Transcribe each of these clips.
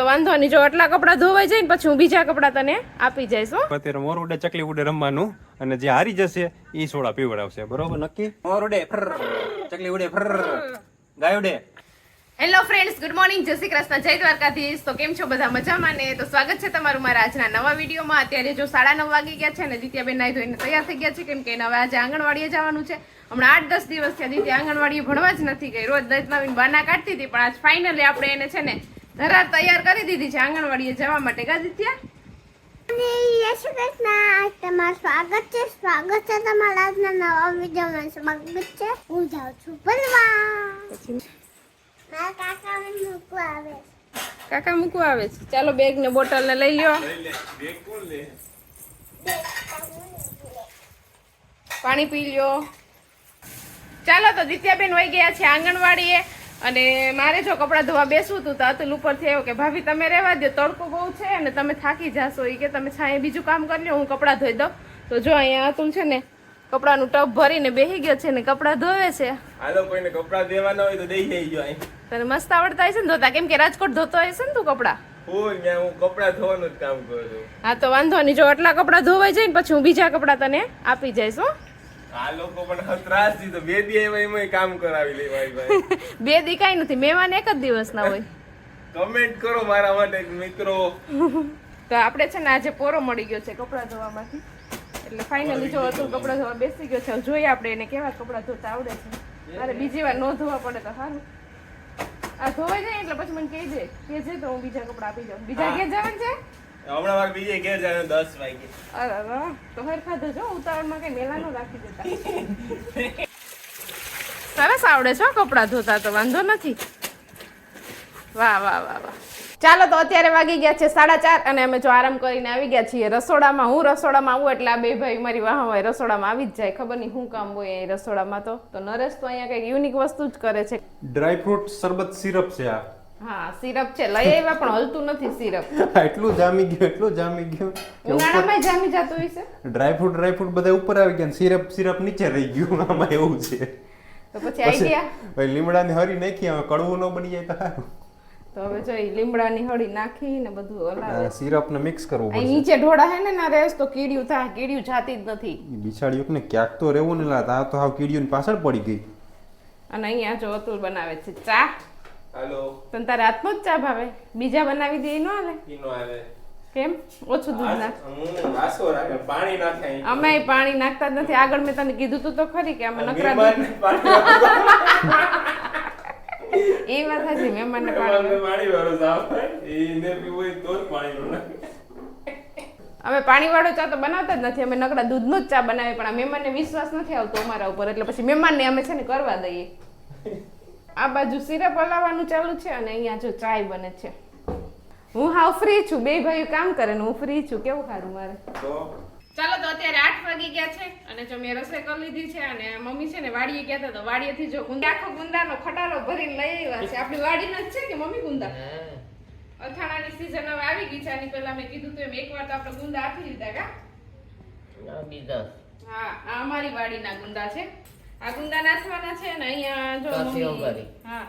તો વાંધો નહીં. જો આટલા કપડાં ધોવાઈ જાય ને પછી હું બીજા કપડાં તને આપી જઈશ અત્યારે મોર ઉડે ચકલી ઉડે રમવાનું અને જે હારી જશે એ સોડા પીવડાવશે. બરોબર નક્કી? મોર ઉડે ચકલી ઉડે ગાય ઉડે. હેલો ફ્રેન્ડ્સ ગુડ મોર્નિંગ જય શ્રી કૃષ્ણ જય દ્વારકાધીશ. તો કેમ છો બધા મજામાં ને? તો સ્વાગત છે તમારું મારા આજના નવા વિડીયોમાં. અત્યારે જો સાડા નવ વાગી ગયા છે ને દિત્યાબેન નાઈ ધોઈને તૈયાર થઈ ગયા છે કેમ કે નવા હવે આજે આંગણવાડીએ જવાનું છે. હમણાં આઠ દસ દિવસ થયા દિત્યા આંગણવાડીએ ભણવા જ નથી ગઈ. રોજ દસ નવીન બાના કાઢતી હતી પણ આજ ફાઇનલી આપણે એને છે ને ધરાર તૈયાર કરી દીધી છે આંગણવાડીએ જવા માટે. કા દિત્યા? તમારું સ્વાગત છે. સ્વાગત છે તમારા આજના નવા વિડીયોમાં. સ્વાગત છે. હું જાઉં છું ભણવા મારા કાકા મને મૂકવા આવે કાકા મૂકવા આવે છે? ચાલો બેગ ને બોટલ ને લઈ લ્યો. પાણી પી લ્યો. ચાલો તો દિત્યાબેન વહી ગયા છે આંગણવાડીએ. અને મારે જો કપડાં ધોવા બેસવું હતું તો અતુલ ઉપરથી આવ્યો કે ભાભી તમે રહેવા દો તડકો બહુ છે અને તમે થાકી જશો. એ કે તમે છાંય બીજું કામ કરી લો હું કપડાં ધોઈ દઉં. તો જો અહીંયા અતુલ છે ને કપડાનું ટબ ભરીને બેસી ગયો છે ને કપડાં ધોવે છે. હાલો કોઈને કપડાં દેવાના હોય તો દઈ જઈજો અહીં. તને મસ્ત આવડતા હશે ને ધોતા કેમ કે રાજકોટ ધોતો હશે ને તું કપડાં? હું કપડાં કપડા ધોવાનું જ કામ કરું છું. હા તો વાંધો નહીં જો આટલા કપડાં ધોવાઈ જાય ને પછી હું બીજા કપડાં તને આપી જઈશ હો. આ લોકો પણ ત્રાસ દીધો બે દી એમાં એમાં કામ કરાવી લે ભાઈ ભાઈ. બે દી કાંઈ નથી મહેમાન એક જ દિવસના હોય. કમેન્ટ કરો મારા માટે મિત્રો. તો આપણે છે ને આજે પોરો મળી ગયો છે કપડાં ધોવામાંથી. એટલે ફાઇનલી જો હતું કપડાં ધોવા બેસી ગયો છે જોઈએ આપણે એને કેવા કપડાં ધોતા આવડે છે. મારે બીજી વાર ન ધોવા પડે તો સારું. આ ધોવાઈ જાય એટલે પછી મને કહેજે કહેજે તો હું બીજા કપડાં આપી જાઉં બીજા કે જવાનું છે? હમણાં મારે બીજે ઘેર જાય દસ વાગે. અરે વાહ તો હરખા ધોજો ઉતાવળમાં કઈ મેલા ન રાખી દેતા? સરસ આવડે છે કપડાં ધોતા તો વાંધો નથી. વાહ વાહ વાહ વાહ. ચાલો તો અત્યારે વાગી ગયા છે સાડા ચાર અને અમે જો આરામ કરીને આવી ગયા છીએ રસોડામાં. હું રસોડામાં આવું એટલે આ બે ભાઈ મારી વાહ હોય રસોડામાં આવી જ જાય. ખબર નહીં શું કામ હોય રસોડામાં તો. તો નરેશ તો અહીંયા કંઈક યુનિક વસ્તુ જ કરે છે. ડ્રાયફ્રુટ શરબત સિરપ છે આ. હા સિરપ છે. લઈ આવ્યા પણ હલતું નથી સિરપ એટલું જામી ગયું એટલું જામી ગયું ઉનાળામાં જામી જતું હશે ડ્રાય ફ્રૂટ ડ્રાય ફ્રૂટ બધા ઉપર આવી ગયા સિરપ સિરપ નીચે રહી ગયું. આમાં એવું છે. તો પછી આઈડિયા ભાઈ લીમડાની હરી નાખી હવે કડવું ન બની જાય તો સારું. તો હવે જો લીમડાની હળી નાખી ને બધું હલાવે. સિરપ ને મિક્સ કરવું પડશે. નીચે ઢોળા હે ને ના રેસ તો કીડિયું થાય કીડિયું જાતી જ નથી. ઈ બિચારીઓ ને ક્યાંક તો રહેવું ને લાત આ તો હાવ કીડીઓની પાછળ પડી ગઈ. અને અહીંયા જો અતુલ બનાવે છે ચા. હાલો. તને તારે હાથનો જ ચા ભાવે? બીજા બનાવી દે નો ન હાલે કીનો આવે. કેમ? ઓછું દૂધ નાખ. હું વાસો રાખે પાણી નાખે અમે પાણી નાખતા જ નથી. આગળ મેં તને કીધું તું તો ખરી કે અમે નકરા દૂધ. એ વાત હતી મહેમાનને પાણી પાણી વાળો સાફ એને પીવું હોય તો જ પાણી નાખે અમે પાણી વાળો ચા તો બનાવતા જ નથી. અમે નકરા દૂધનો જ ચા બનાવીએ પણ આ મહેમાનને વિશ્વાસ નથી આવતો અમારા ઉપર. એટલે પછી મહેમાનને અમે છે ને કરવા દઈએ. આ બાજુ સિરપ હલાવવાનું ચાલુ છે અને અહીંયા જો ચાય બને છે. હું હાવ ફ્રી છું. બે ભાઈઓ કામ કરે ને હું ફ્રી છું. કેવું સારું મારે? ચાલો તો અત્યારે આઠ વાગી ગયા છે અને જો મેં રસોઈ કરી લીધી છે અને મમ્મી છે ને વાડીએ ગયા હતા તો વાડીએથી જો ગુંદા આખો ગુંદાનો ખટારો ભરીને લઈ આવ્યા છે. આપણી વાડીના જ છે કે મમ્મી ગુંદા? અથાણાની સીઝન હવે આવી ગઈ છે આની પહેલા મેં કીધું તો એમ એકવાર તો આપણે ગુંદા આપી દીધા કા? હા આ અમારી વાડીના ગુંદા છે. આ ગુંદા નાખવાના છે ને અહીંયા જો મમ્મી હા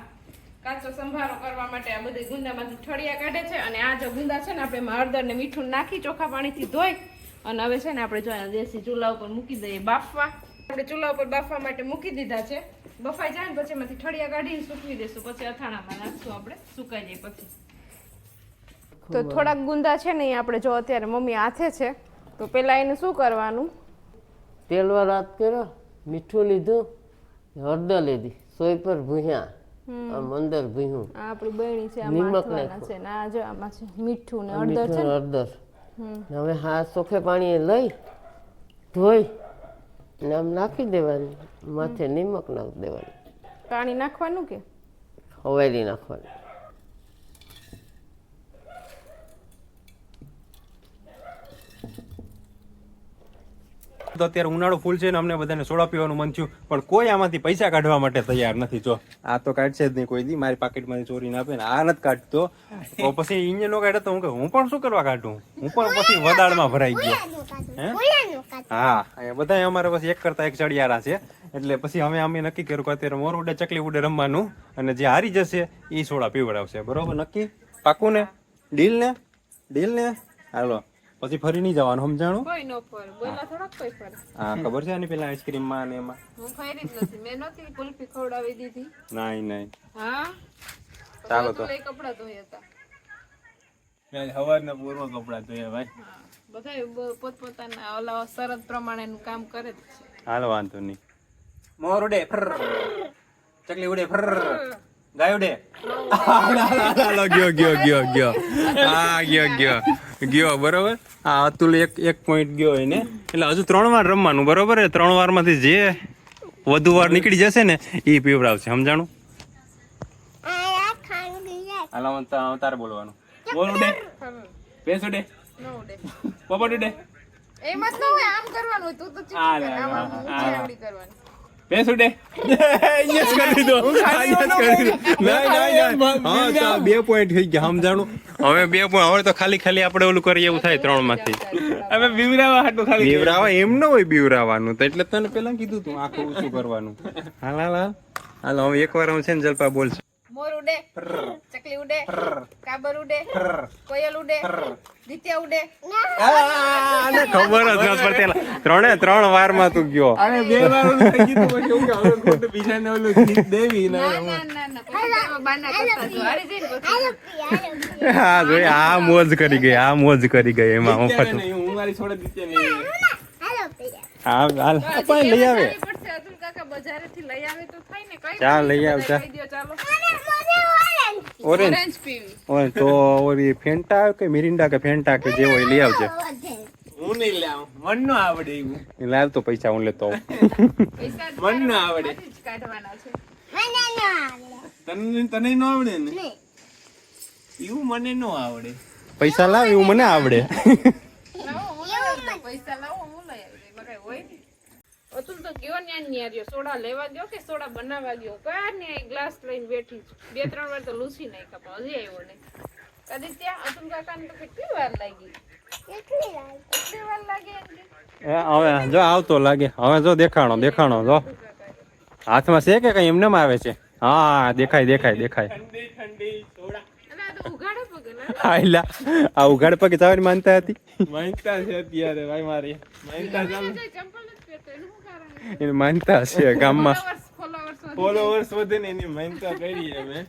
કાચો સંભારો કરવા માટે આ બધી ગુંદામાંથી ઠળિયા કાઢે છે અને આ જો ગુંદા છે ને આપણે એમાં હળદર ને મીઠું નાખી ચોખા પાણીથી ધોઈ અને હવે છે ને આપણે જો દેશી ચૂલા ઉપર મૂકી દઈએ બાફવા. આપણે ચૂલા ઉપર બાફવા માટે મૂકી દીધા છે. બફાઈ જાય ને પછી એમાંથી ઠળિયા કાઢીને સૂકવી દઈશું પછી અથાણામાં નાખશું આપણે. સુકાઈ જાય પછી. તો થોડાક ગુંદા છે ને આપણે જો અત્યારે મમ્મી હાથે છે. તો પેલા એને શું કરવાનું? તેલવા રાત કર્યો? મીઠું લીધું હળદર લીધી. સોય પર ભૂહ્યા મંદર ભૂયું. આપણી બહેણી છે આ નિમક છે ના જો આમાં છે મીઠું ને હળદર છે હળદર. હવે હા સોખે પાણી લઈ ધોઈ ને આમ નાખી દેવાની. માથે નિમક નાખી દેવાની. પાણી નાખવાનું કે? હવેલી નાખવાની. તો અત્યારે ઉનાળો ફૂલ છે ને અમને બધાને સોડા પીવાનું મન થયું. પણ કોઈ આમાંથી પૈસા કાઢવા માટે તૈયાર નથી, જો. આ તો કાઢશે જ નહીં કોઈ દી. મારી પાકેટમાંથી ચોરીને આપે ને આ નથી કાઢતો. તો પછી ઇન્જિન નો કાઢે તો હું કે હું પણ શું કરવા કાઢું? હું પણ પછી વદાળમાં ભરાઈ ગયો. હે? એ બધા અમારે પછી એક કરતા એક ચડિયારા છે. એટલે પછી અમે અમે નક્કી કર્યું કે અત્યારે મોર ઉડે, ચકલી ઉડે રમવાનું અને જે હારી જશે એ સોડા પીવડાવશે. બરોબર? નક્કી? પાકું ને ડીલ ને ડીલ ને હાલો. પછી ફરી નહીં જવાનું સમજાણું? કોઈ નો ફર બોલા થોડાક કોઈ ફર. હા ખબર છે આની પેલા આઈસ્ક્રીમમાં ને એમાં? હું ફરી જ નથી મેં નહોતી કુલ્ફી ખવડાવી દીધી. નહીં નહીં હા? ચાલો તો. એ ધોયા હતા. સવારના પૂર્વ કપડા ધોયા ભાઈ. બધા પોતપોતાના ઓલા શરત પ્રમાણેનું કામ કરે જ છે. હાલ વાંધો નહીં. મોર ઉડે ફર ચકલી ઉડે ફર ગાય ઉડે. ગયો ગયો ગયો ગયો. આ ગયો ગયો. ગયો બરોબર? આ અતુલ એક એક પોઈન્ટ ગયો એને. એટલે હજુ ત્રણ વાર રમવાનું બરોબર? એ ત્રણ વારમાંથી જે વધુ વાર નીકળી જશે ને એ પીવડાવશે. સમજાણું? જાય તારે બોલવાનું. બોલ ઉડે. ભેંસ ઉડે. ન ઉડે. પોપટ ઉડે. એમ હોય આમ કરવાનું તું તો ચીકી હા, કર, આમ હા, આમ હા, ઊંચી આંગળી કરવાની. ભેંસ ઉડે યસ કરી દીધો. યસ કરી દીધો. ના ના ના. હા તો બે પોઈન્ટ થઈ ગયા સમજાણું? હવે બે પોઈન્ટ હવે તો ખાલી ખાલી આપણે ઓલું કરીએ એવું થાય ત્રણમાંથી. હવે બીવરાવા હાટું ખાલી બીવરાવા એમ ન હોય બીવરાવાનું તો એટલે તને પેલા કીધું તું આખું શું કરવાનું. હાલ હાલ હાલ. હાલ હવે એકવાર હું છે ને જલપા બોલશું. મોર ઉડે ચકલી ઉડે કાબર ઉડે કોયલ ઉડે આને ખબર જ નથી પડતી. ત્રણે ત્રણ વારમાં તું ગયો. અરે બે વાર ઓલું થઈ ગયું તો પછી હું ખોટું બીજાને ઓલું દેવી ના જોઈ આ મોજ કરી ગઈ આ મોજ કરી ગઈ એમાં હું મારી છોડે દીતે નહીં હા હાલ પણ લઈ આવે. બજારેથી લઈ આવ તો ઓરેન્જ ઓરેન્જ તો ઓરી ફેન્ટા કે મિરિન્ડા કે ફેન્ટા કે જે હોય એ લઈ આવજે. હું નહીં લાવ મન નો આવડે એવું. લાવ તો પૈસા હું લેતો મન નો આવડે. કાઢવાના છે. મને ન આવડે. તને તને નો આવડે ને? એવું મને નો આવડે. પૈસા લાવ એવું મને આવડે. પૈસા લાવો હું લઈ આવી દઉં. એમાં કાંઈ હોય નહીં. અતુલ તો ગયો ન્યા ને ન્યા રહ્યો. સોડા લેવા ગયો કે સોડા બનાવવા ગયો? કયા ને ગ્લાસ લઈને બેઠી બે ત્રણ વાર તો લૂસી નાખ્યા પણ હજી આવ્યો નહીં. ત્યાં અતુલ કાકાને તો કેટલી વાર લાગી? કેટલી વાર? લાગી એમ હવે જો આવતો લાગે. હવે જો દેખાણો દેખાણો જો. હાથમાં છે કે કઈ? એમને આવે છે? હા દેખાય દેખાય દેખાય. ઠંડી ઠંડી અને આ ઉઘાડે પગે ના હા એલા આ ઉઘાડ પગે જવાની માનતા હતી. માનતા છે અત્યારે ભાઈ મારી. માનતા ચાલુ એનું માનતા છે ગામમાં. ફોલોવર્સ વધી. ને એની માનતા કરી અમે.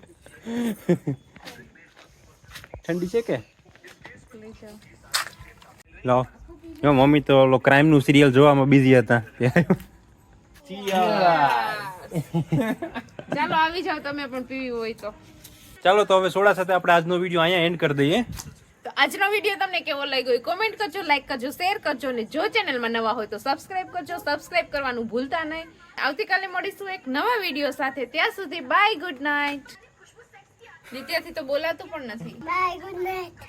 ઠંડી છે કે. લો. જો મમ્મી તો ઓલો ક્રાઇમનું સિરિયલ જોવામાં બિઝી હતા. ચાલો આવી જાઓ તમે પણ પીવી હોય તો. ચાલો તો હવે સોડા સાથે આપણે આજનો વીડિયો અહીંયા એન્ડ કરી દઈએ. તો આજનો વીડિયો તમને કેવો લાગ્યો એ કોમેન્ટ કરજો લાઈક કરજો શેર કરજો અને જો ચેનલમાં નવા હોય તો સબસ્ક્રાઇબ કરજો. સબસ્ક્રાઇબ કરવાનું ભૂલતા નહીં. આવતીકાલે મળીશું એક નવા વીડિયો સાથે. ત્યાં સુધી બાય ગુડ નાઇટ નિત્યાથી તો બોલાતું પણ નથી. Bye good night